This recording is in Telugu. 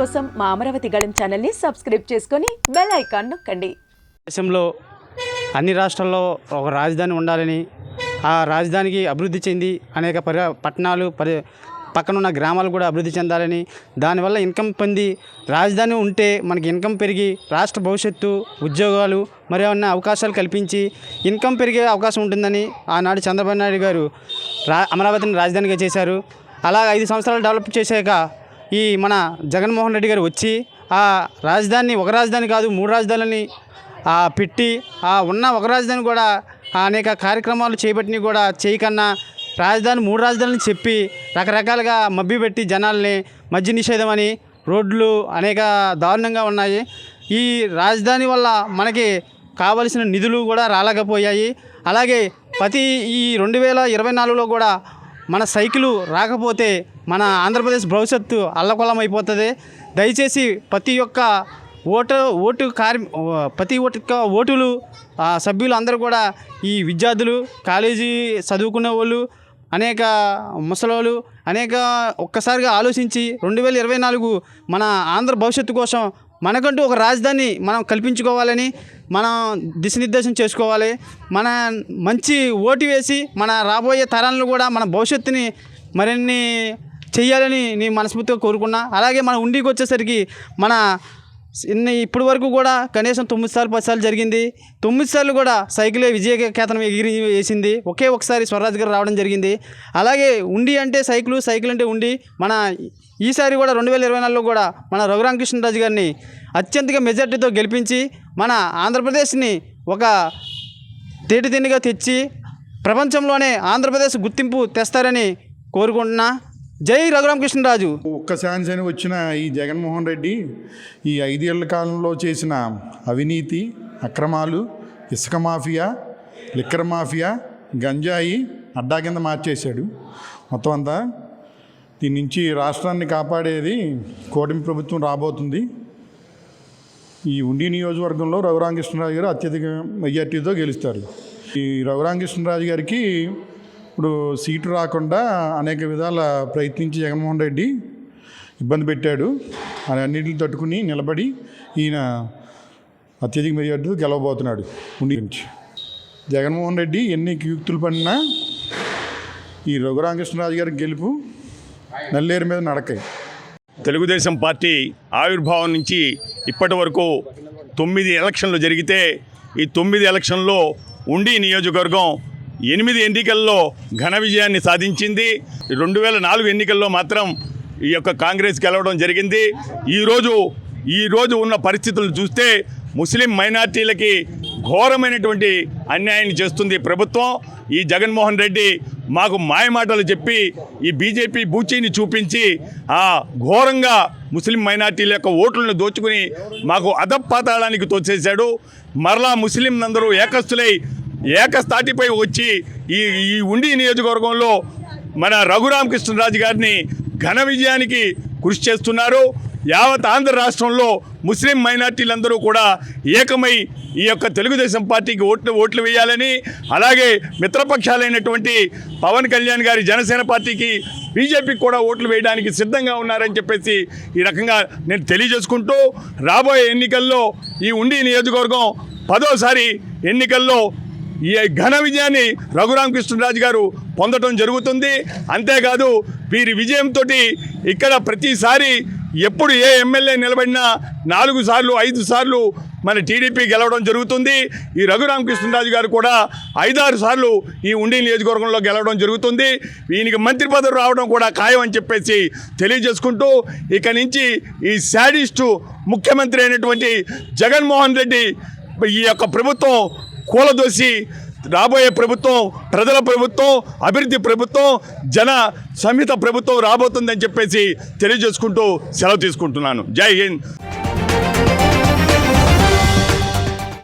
కోసం మా అమరావతి గళం ఛానల్ని సబ్స్క్రైబ్ చేసుకొని బెల్ ఐకాన్ నొక్కండి. దేశంలో అన్ని రాష్ట్రాల్లో ఒక రాజధాని ఉండాలని ఆ రాజధానికి అభివృద్ధి చెంది అనేక పరి పట్టణాలు పరి పక్కనున్న గ్రామాలు కూడా అభివృద్ధి చెందాలని దానివల్ల ఇన్కమ్ పొంది రాజధాని ఉంటే మనకి ఇన్కమ్ పెరిగి రాష్ట్ర భవిష్యత్తు ఉద్యోగాలు మరేమన్నా అవకాశాలు కల్పించి ఇన్కమ్ పెరిగే అవకాశం ఉంటుందని ఆనాడు చంద్రబాబు నాయుడు గారు రా అమరావతిని రాజధానిగా చేశారు. అలా ఐదు సంవత్సరాలు డెవలప్ చేశాక ఈ మన జగన్మోహన్ రెడ్డి గారు వచ్చి ఆ రాజధానిని ఒక రాజధాని కాదు మూడు రాజధానులని పెట్టి ఆ ఉన్న ఒక రాజధాని కూడా అనేక కార్యక్రమాలు చేపట్టినవి కూడా చేయకన్నా రాజధాని మూడు రాజధానులు చెప్పి రకరకాలుగా మబ్బి పెట్టి జనాల్ని మద్య నిషేధం అని రోడ్లు అనేక దారుణంగా ఉన్నాయి. ఈ రాజధాని వల్ల మనకి కావలసిన నిధులు కూడా రాలేకపోయాయి. అలాగే ప్రతి ఈ రెండు వేల ఇరవై నాలుగులో కూడా మన సైకిలు రాకపోతే మన ఆంధ్రప్రదేశ్ భవిష్యత్తు అల్లకొల్లం అయిపోతుంది దయచేసి ప్రతి ఒక్క ఓటు ఓటు కార్మి ప్రతి ఒక్క ఓటులు సభ్యులు అందరూ కూడా ఈ విద్యార్థులు కాలేజీ చదువుకునే వాళ్ళు అనేక ముసలోళ్ళు అనేక ఒక్కసారిగా ఆలోచించి రెండు వేల ఇరవై నాలుగు మన ఆంధ్ర భవిష్యత్తు కోసం మనకంటూ ఒక రాజధాని మనం కల్పించుకోవాలని మనం దిశనిర్దేశం చేసుకోవాలి. మన మంచి ఓటు వేసి మన రాబోయే తరాలను కూడా మన భవిష్యత్తుని మరిన్ని చెయ్యాలని నేను మనస్ఫూర్తిగా కోరుకున్నా. అలాగే మన ఉండికి వచ్చేసరికి మన ఇన్ని ఇప్పటి వరకు కూడా కనీసం తొమ్మిది సార్లు పది సార్లు జరిగింది. తొమ్మిది సార్లు కూడా సైకిలే విజయకేతనం ఎగిరి వేసింది. ఒకే ఒకసారి స్వరాజ్ గారు రావడం జరిగింది. అలాగే ఉండి అంటే సైకిలు సైకిల్ అంటే ఉండి మన ఈసారి కూడా రెండు వేల ఇరవై నాలుగులో కూడా మన రఘురామకృష్ణరాజు గారిని అత్యంతగా మెజార్టీతో గెలిపించి మన ఆంధ్రప్రదేశ్ని ఒక తేటి తెచ్చి ప్రపంచంలోనే ఆంధ్రప్రదేశ్ గుర్తింపు తెస్తారని కోరుకుంటున్నా. జై రఘురామకృష్ణరాజు. ఒక్క ఛాన్స్ అని వచ్చిన ఈ జగన్మోహన్ రెడ్డి ఈ ఐదేళ్ళ కాలంలో చేసిన అవినీతి అక్రమాలు ఇసుక మాఫియా లిక్కర్ మాఫియా గంజాయి అడ్డా కింద మార్చేశాడు. మొత్తం అంతా దీని నుంచి రాష్ట్రాన్ని కాపాడేది కూటమి ప్రభుత్వం రాబోతుంది. ఈ ఉండి నియోజకవర్గంలో రఘురామకృష్ణరాజు గారు అత్యధిక మెజార్టీతో గెలుస్తారు. ఈ రఘురామకృష్ణరాజు గారికి ఇప్పుడు సీటు రాకుండా అనేక విధాల ప్రయత్నించి జగన్మోహన్ రెడ్డి ఇబ్బంది పెట్టాడు. అని అన్నింటిని తట్టుకుని నిలబడి ఈయన అత్యధిక మెజార్టీతో గెలవబోతున్నాడు. ఉండి నుంచి. జగన్మోహన్ రెడ్డి ఎన్ని యుక్తులు పడినా ఈ రఘురామకృష్ణరాజు గారి గెలుపు నల్లేరు మీద నడకాయి తెలుగుదేశం పార్టీ ఆవిర్భావం నుంచి ఇప్పటి వరకు తొమ్మిది ఎలక్షన్లు జరిగితే ఈ తొమ్మిది ఎలక్షన్లో ఉండి నియోజకవర్గం ఎనిమిది ఎన్నికల్లో ఘన విజయాన్ని సాధించింది. రెండు వేల నాలుగు ఎన్నికల్లో మాత్రం ఈ యొక్క కాంగ్రెస్ గెలవడం జరిగింది. ఈరోజు ఈరోజు ఉన్న పరిస్థితులు చూస్తే ముస్లిం మైనార్టీలకి ఘోరమైనటువంటి అన్యాయాన్ని చేస్తుంది ప్రభుత్వం. ఈ జగన్మోహన్ రెడ్డి మాకు మాయమాటలు చెప్పి ఈ బీజేపీ బూచీని చూపించి ఆ ఘోరంగా ముస్లిం మైనార్టీల యొక్క ఓట్లను దోచుకుని మాకు అధపాతాళానికి తోచేశాడు మరలా ముస్లింలందరూ ఏకస్తులై ఏకస్థాటిపై వచ్చి ఈ ఈ ఉండి నియోజకవర్గంలో మన రఘురామకృష్ణరాజు గారిని ఘన విజయానికి కృషి చేస్తున్నారు. యావత్ ఆంధ్ర రాష్ట్రంలో ముస్లిం మైనార్టీలందరూ కూడా ఏకమై ఈ యొక్క తెలుగుదేశం పార్టీకి ఓట్లు ఓట్లు వేయాలని అలాగే మిత్రపక్షాలైనటువంటి పవన్ కళ్యాణ్ గారి జనసేన పార్టీకి బీజేపీకి కూడా ఓట్లు వేయడానికి సిద్ధంగా ఉన్నారని చెప్పేసి ఈ రకంగా నేను తెలియజేసుకుంటూ రాబోయే ఎన్నికల్లో ఈ ఉండి నియోజకవర్గం పదోసారి ఎన్నికల్లో ఈ ఘన విజయాన్ని రఘురామకృష్ణరాజు గారు పొందడం జరుగుతుంది. అంతేకాదు వీరి విజయంతో ఇక్కడ ప్రతిసారి ఎప్పుడు ఏ ఎమ్మెల్యే నిలబడినా నాలుగు సార్లు ఐదు సార్లు మన టీడీపీ గెలవడం జరుగుతుంది. ఈ రఘురామకృష్ణరాజు గారు కూడా ఐదారు సార్లు ఈ ఉండి నియోజకవర్గంలో గెలవడం జరుగుతుంది. ఈయనకి మంత్రి పదవి రావడం కూడా ఖాయం అని చెప్పేసి తెలియజేసుకుంటూ ఇక నుంచి ఈ శాడిస్టు ముఖ్యమంత్రి అయినటువంటి జగన్మోహన్ రెడ్డి ఈ యొక్క ప్రభుత్వం కూలదోసి రాబోయే ప్రభుత్వం ప్రజల ప్రభుత్వం అభివృద్ధి ప్రభుత్వం జన సమిత ప్రభుత్వం రాబోతుందని చెప్పేసి తెలియజేసుకుంటూ సెలవు తీసుకుంటున్నాను. జై హింద్.